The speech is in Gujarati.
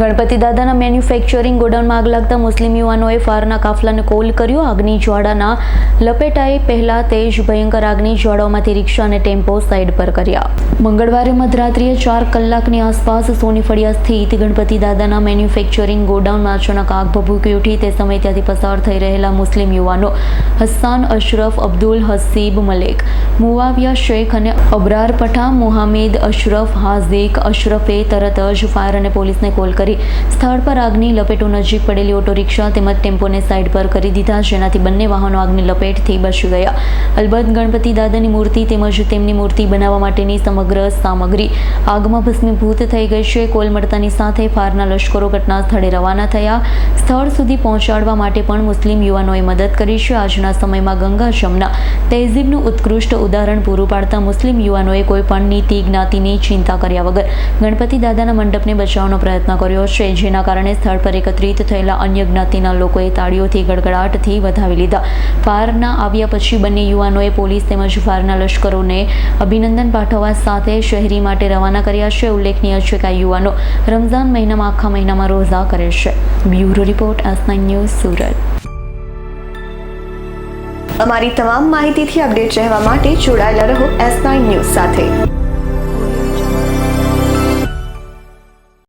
ગણપતિ દાદાના મેન્યુફેક્ચરિંગ ગોડાઉનમાં આગ લાગતા મુસ્લિમ યુવાનોએ ફારના કાફલાને કોલ કર્યો. આગની જ્વાળાના લપેટાએ પહેલા તેજ ભયંકર આગની જ્વાળાઓમાંથી રિક્ષા અને ટેમ્પો સાઇડ પર કર્યા. મંગળવારે મધરાત્રિએ ચાર કલાકની આસપાસ સોની ફળિયા સ્થિત ગણપતિ દાદાના મેન્યુફેક્ચરિંગ ગોડાઉનમાં અચાનક આગ ભભૂકી ઉઠી. તે સમયે ત્યાંથી પસાર થઈ રહેલા મુસ્લિમ યુવાનો હસ્સાન અશરફ, અબ્દુલ હસીબ મલેક મુવાવિયા શેખ અને અબરાર પઠા મુહામિદ અશરફ, હાઝિક અશરફે તરત જ ફાયર અને પોલીસને કોલ કરી સ્થળ પર આગની લપેટો નજીક પડેલી ઓટો રિક્ષા તેમજ ટેમ્પોને સાઈડ પર કરી દીધા, જેનાથી બંને વાહનો આગની લપેટથી બચી ગયા. અલબત્ત ગણપતિ દાદાની મૂર્તિ તેમજ તેમની મૂર્તિ બનાવવા માટેની સમગ્ર સામગ્રી આગમાં ભસ્મીભૂત થઈ ગઈ છે. કોલ મળતાની સાથે ફારના લશ્કરો ઘટના સ્થળે રવાના થયા. સ્થળ સુધી પહોંચાડવા માટે પણ મુસ્લિમ યુવાનોએ મદદ કરી છે. આજના સમયમાં ગંગા જમના તહેઝીબનું ઉત્કૃષ્ટ ઉદાહરણ પૂરું પાડતા મુસ્લિમ યુવાનોએ કોઈ પણ નીતિ જ્ઞાતિની ચિંતા કર્યા વગર ગણપતિ દાદાના મંડપને બચાવવાનો પ્રયત્ન કર્યો. છે. જેના કારણે સ્થળ પર એકત્રિત થયેલા અન્ય જ્ઞાતિના લોકોએ તાળીઓથી ગડગડાટથી વધાવી લીધા. ફારના આવ્યા પછી બંને યુવાનોએ પોલીસ તેમજ ફારના લશ્કરોને અભિનંદન પાઠવવા સાથે શહેરી માટે રવાના કર્યા છે. ઉલ્લેખનીય છે કે આ યુવાનો રમઝાન મહિનામાં આખા મહિનામાં રોઝા કરે છે. Bureau report nine news, Surat. અમારી તમામ માહિતીથી અપડેટ રહેવા માટે જોડાયેલા રહો એસ નાઇન ન્યૂઝ સાથે.